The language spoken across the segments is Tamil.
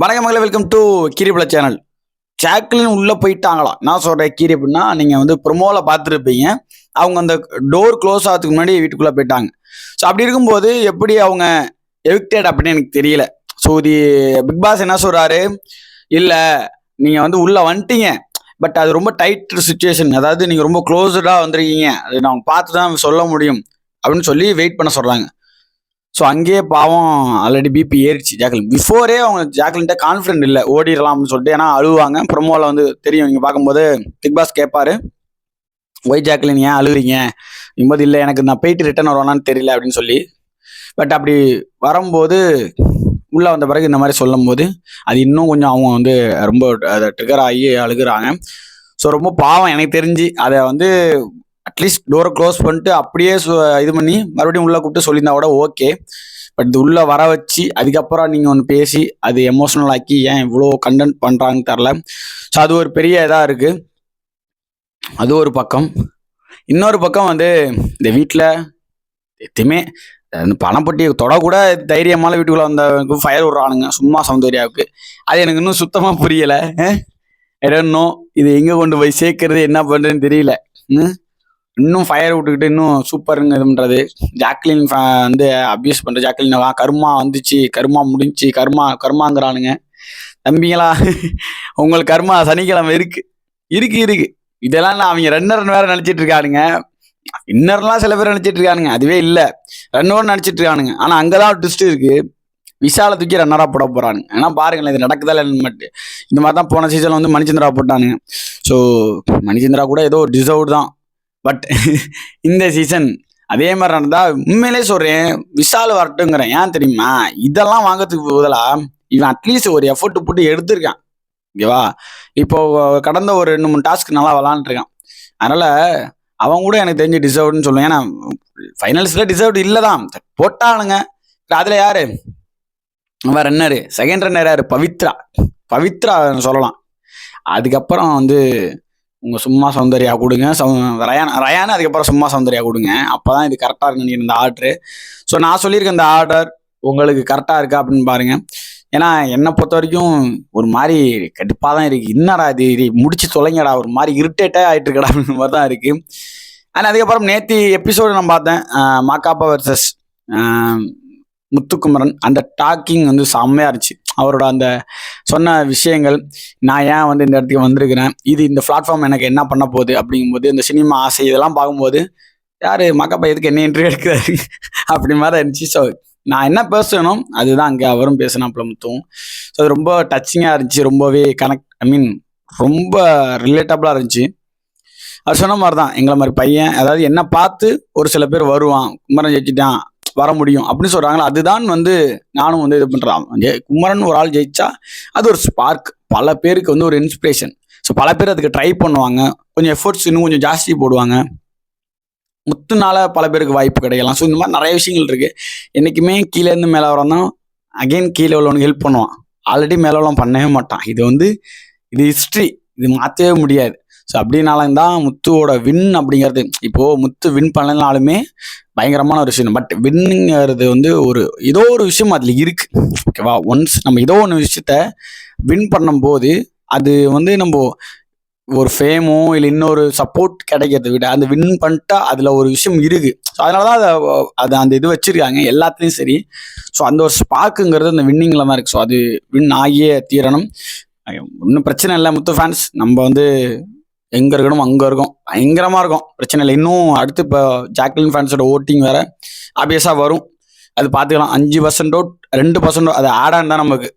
வணக்கம் மகளே வெல்கம் டு கீரிபுல சேனல் ஜாக்லின் உள்ளே போயிட்டாங்களா? நான் சொல்கிறேன் கீரி அப்படின்னா நீங்கள் வந்து ப்ரொமோவில் பார்த்துருப்பீங்க. அவங்க அந்த டோர் க்ளோஸ் ஆகிறதுக்கு முன்னாடி வீட்டுக்குள்ளே போயிட்டாங்க. ஸோ அப்படி இருக்கும்போது எப்படி அவங்க எவிக்டட் அப்படின்னு எனக்கு தெரியல. ஸோ இது பிக் பாஸ் என்ன சொல்கிறாரு இல்லை நீங்கள் வந்து உள்ளே வந்துட்டீங்க. பட் அது ரொம்ப டைட் சுச்சுவேஷன் அதாவது நீங்கள் ரொம்ப க்ளோஸ்டாக வந்திருக்கீங்க. அது நான் பார்த்து தான் சொல்ல முடியும். அப்படின்னு சொல்லி வெயிட் பண்ண சொல்கிறாங்க ஸோ அங்கேயே பாவம் ஆல்ரெடி பிபி ஏறிச்சு ஜாக்லின் பிஃபோரே அவங்க ஜாக்லின்ட்ட கான்ஃபிடென்ட் இல்லை. ஓடிடலாம் அப்படின்னு சொல்லிட்டு ஏன்னா அழுவாங்க. ப்ரொமோவில் வந்து தெரியும். நீங்கள் பார்க்கும்போது பிக் பாஸ் கேட்பாரு. ஒய் ஜாக்லின் ஏன் அழுகுறீங்க இம்போது இல்லை. எனக்கு நான் போயிட்டு ரிட்டர்ன் வருவானான்னு தெரியல அப்படின்னு சொல்லி. பட் அப்படி வரும்போது உள்ளே வந்த பிறகு இந்த மாதிரி சொல்லும் போது அது இன்னும் கொஞ்சம் அவங்க வந்து ரொம்ப அதை ட்ரிகர் ஆகி அழுகுறாங்க. ஸோ ரொம்ப பாவம். எனக்கு தெரிஞ்சு அதை வந்து அட்லீஸ்ட் டோரை க்ளோஸ் பண்ணிட்டு அப்படியே இது பண்ணி மறுபடியும் உள்ளே கூப்பிட்டு சொல்லியிருந்தா கூட ஓகே. பட் இது உள்ளே வர வச்சு அதுக்கப்புறம் நீங்கள் ஒன்று பேசி அது எமோஷனல் ஆக்கி ஏன் இவ்வளோ கண்டென்ட் பண்ணுறாங்கன்னு தெரில. ஸோ அது ஒரு பெரிய இதாக இருக்குது அது ஒரு பக்கம். இன்னொரு பக்கம் வந்து இந்த வீட்டில் எத்தையுமே அந்த பணப்பட்டி தொடக்கூட தைரியமான வீட்டுக்குள்ளே வந்தவங்க ஃபயர் விட்றானுங்க. சும்மா சௌந்தர்யாவுக்கு. அது எனக்கு இன்னும் சுத்தமாக புரியலை. இன்னும் இது எங்கே கொண்டு போய் சேர்க்கறது என்ன பண்ணுறதுன்னு தெரியல. ம்? இன்னும் ஃபயர் விட்டுக்கிட்டு இன்னும் சூப்பருங்க இது பண்ணுறது ஜாக்லின் வந்து அப்யூஸ் பண்ணுற ஜாக்லின் கருமா வந்துச்சு கருமா முடிஞ்சு கருமா கருமாங்கிறானுங்க. தம்பிங்களா உங்களுக்கு கருமா சனிக்கிழமை இருக்கு. இருக்கு இருக்கு. இதெல்லாம் நான் அவங்க ரன்னர்னு வேற நினச்சிட்டு இருக்கானுங்க. இன்னர்லாம் சில பேர் நினச்சிட்டு இருக்கானுங்க. அதுவே இல்லை. ரன்னோர் நினச்சிட்டு இருக்கானுங்க. ஆனால் அங்கே தான் ட்விஸ்ட் இருக்கு. விஷால தூக்கி ரன்னராக போட போறானுங்க. ஏன்னா பாருங்களேன் இது நடக்குதா இல்லை இந்த மாதிரி தான் போன சீசன் வந்து மணிச்சந்திரா போட்டானுங்க. ஸோ மணிச்சந்திரா கூட ஏதோ டிசர்வ் தான். பட் இந்த சீசன் அதே மாதிரி நடந்தா உண்மையிலே சொல்றேன் விஷால் வரட்டுங்கிறேன். ஏன் தெரியுமா? இதெல்லாம் வாங்குறதுக்கு பதிலாக இவன் அட்லீஸ்ட் ஒரு எஃபர்ட் போட்டு எடுத்திருக்கான். ஓகேவா இப்போ கடந்த ஒரு ரெண்டு மூணு டாஸ்க் நல்லா விளாண்டுருக்கான் அதனால அவன் கூட எனக்கு தெரிஞ்சு டிசர்வ்னு சொல்லுவேன். ஏன்னா ஃபைனல்ஸ்ல டிசர்வ்டு இல்லை தான் போட்டானுங்க. அதுல யாரு? அவன் ரன்னரு செகண்ட் ரன்னர் யாரு? பவித்ரா. பவித்ரா சொல்லலாம். அதுக்கப்புறம் வந்து உங்க சும்மா சௌந்தர்யா கொடுங்க. சௌ- ரயான் ரயான் அதுக்கப்புறம் சும்மா சௌந்தர்யா கொடுங்க. அப்பதான் இது கரெக்டா இருக்கு இந்த ஆர்டரு ஸோ நான் சொல்லியிருக்கேன் இந்த ஆர்டர் உங்களுக்கு கரெக்டா இருக்கா அப்படின்னு பாருங்க. ஏன்னா என்னை பொறுத்த வரைக்கும் ஒரு மாதிரி கடுப்பாக தான் இருக்குது என்னடா இது? இது முடிச்சு தொலைங்கடா. ஒரு மாதிரி இரிட்டேட்டாக ஆகிட்டு இருக்கடா அப்படின்னு மாதிரி தான் இருக்குது ஆனால் அதுக்கப்புறம் நேற்று எபிசோடு நான் பார்த்தேன். மாக்காப்பா வர்சஸ் முத்துக்குமரன் அந்த டாக்கிங் வந்து செம்மையாக இருந்துச்சு. அவரோட அந்த சொன்ன விஷயங்கள் நான் ஏன் வந்து இந்த இடத்துக்கு வந்திருக்கிறேன் இது இந்த பிளாட்ஃபார்ம் எனக்கு என்ன பண்ண போகுது அப்படிங்கும்போது இந்த சினிமா ஆசை இதெல்லாம் பார்க்கும்போது யார் மக்கப்பா எதுக்கு என்ன இன்டர்வியூ எடுக்கிறாரு? அப்படி மாதிரி தான் இருந்துச்சு. ஸோ நான் என்ன பேசணும் அதுதான் அங்கே அவரும் பேசினாப்புல முத்தும் ஸோ அது ரொம்ப டச்சிங்காக இருந்துச்சு. ரொம்பவே கனெக்ட் ஐ மீன் ரொம்ப ரிலேட்டபிளாக இருந்துச்சு. அவர் சொன்ன மாதிரி தான் எங்களை மாதிரி பையன் அதாவது என்ன பார்த்து ஒரு சில பேர் வருவான். குமரன் ஜெயிச்சிட்டான் வர முடியும் அப்படின்னு சொல்றாங்களா அதுதான் வந்து நானும் வந்து இது பண்றேன். குமரன் ஒரு ஆள் ஜெயிச்சா அது ஒரு ஸ்பார்க் பல பேருக்கு வந்து ஒரு இன்ஸ்பிரேஷன் ஸோ பல பேர் அதுக்கு ட்ரை பண்ணுவாங்க. கொஞ்சம் எஃபர்ட்ஸ் இன்னும் கொஞ்சம் ஜாஸ்தி போடுவாங்க. முத்துனால பல பேருக்கு வாய்ப்பு கிடைக்கலாம். ஸோ இந்த மாதிரி நிறைய விஷயங்கள் இருக்கு. என்னைக்குமே கீழே இருந்து மேலே வரணும் தான் அகைன் கீழே உள்ளவனுக்கு ஹெல்ப் பண்ணுவான். ஆல்ரெடி மேலே உள்ளவன் பண்ணவே மாட்டான். இது வந்து இது ஹிஸ்ட்ரி இது மாற்றவே முடியாது. ஸோ அப்படின்னாலும் தான் முத்துவோட வின் அப்படிங்கிறது. இப்போது முத்து வின் பண்ணலனாலுமே பயங்கரமான ஒரு விஷயம். பட் வின்னுங்கிறது வந்து ஒரு ஏதோ ஒரு விஷயம் அதில் இருக்குது ஓகேவா ஒன்ஸ் நம்ம ஏதோ ஒன்று விஷயத்த வின் பண்ணும்போது அது வந்து நம்ம ஒரு ஃபேமோ இல்லை இன்னொரு சப்போர்ட் கிடைக்கிறத விட அந்த வின் பண்ணிட்டா அதில் ஒரு விஷயம் இருக்குது ஸோ அதனால தான் அதை அது அந்த இது வச்சுருக்காங்க. எல்லாத்துலேயும் சரி. ஸோ அந்த ஒரு ஸ்பார்க்குங்கிறது அந்த வின்னிங்கில் தான் இருக்குது ஸோ அது வின் ஆகியே தீரணும். ஒன்றும் பிரச்சனை இல்லை முத்து ஃபேன்ஸ் நம்ம வந்து எங்கே இருக்கணும் அங்கே இருக்கும் பயங்கரமாக இருக்கும். பிரச்சனை இல்லை. இன்னும் அடுத்து இப்போ ஜாக்லின் ஃபேன்ஸோட ஓட்டிங் வேற ஆப்வியஸாக வரும். அது பார்த்துக்கலாம். அஞ்சு பர்சன்டோ ரெண்டு பர்சன்டோ அது ஆட் ஆன் தான் நமக்கு.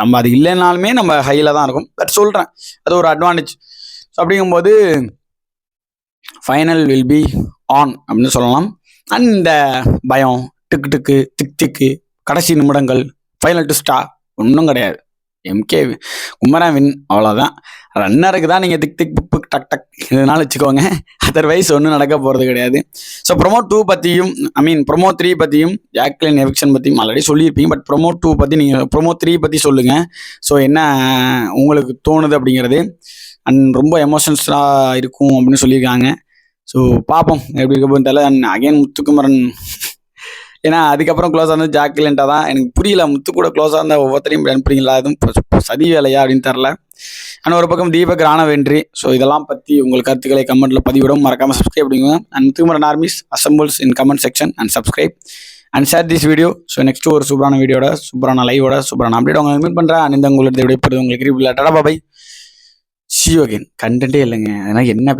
நம்ம அது இல்லைனாலுமே நம்ம ஹையில் தான் இருக்கும். பட் சொல்கிறேன் அது ஒரு அட்வான்டேஜ் ஸோ அப்படிங்கும்போது ஃபைனல் வில் பி ஆன் அப்படின்னு சொல்லலாம். அண்ட் இந்த பயம் டிக்கு டிக்கு திக் திக்கு கடைசி நிமிடங்கள் ஃபைனல் டு ஸ்டா ஒன்றும் கிடையாது. எம்கே குமரா வின் அவ்வளோதான் ரன்னருக்கு தான் நீங்கள் திக் திக் புக் புக் டக் டக் இதனால வச்சுக்கோங்க. அதர்வைஸ் ஒன்றும் நடக்க போகிறது கிடையாது. ஸோ ப்ரொமோ டூ பற்றியும் ஐ மீன் ப்ரொமோ த்ரீ பற்றியும் ஜாக்லின் எவிக்ஷன் பற்றியும் ஆல்ரெடி சொல்லியிருப்பீங்க. பட் ப்ரொமோ டூ பற்றி நீங்கள் ப்ரொமோ த்ரீ பற்றி சொல்லுங்கள் ஸோ என்ன உங்களுக்கு தோணுது அப்படிங்கிறது. அண்ட் ரொம்ப எமோஷன்ஸாக இருக்கும் அப்படின்னு சொல்லியிருக்காங்க. ஸோ பார்ப்போம். எப்படி இருக்க போகுது தெரியல. அண்ட் அகைன் முத்துக்குமரன் ஏன்னா அதுக்கப்புறம் க்ளோஸ் ஆனது ஜாக்லின்ட்டா தான். எனக்கு புரியல முத்து கூட க்ளோஸாக இருந்தால் ஒவ்வொருத்தரையும் அனுப்புறீங்களா அதுவும் சதி வேலையா அப்படின்னு தெரில ஆனால் ஒரு பக்கம் தீபக் ராணவேன்றி ஸோ இதெல்லாம் பற்றி உங்கள் கருத்துக்களை கமெண்ட்டில் பதிவிடும் மறக்காமல் சப்ஸ்கிரைப் பண்ணுங்க and Muthukumaran armies assembles in comment section and subscribe and share this video so next ஒரு சூப்பரான வீடியோட சூப்பரான லைவோட சூப்பரான அப்டேட் உங்களுக்கு மீட் பண்ணுறேன் அண்ட் இந்த உங்களுடைய விடைப்பது உங்களுக்கு கிரிப்பில் டடா பாபை சி கண்டென்ட்டே இல்லைங்க. அதனால் என்ன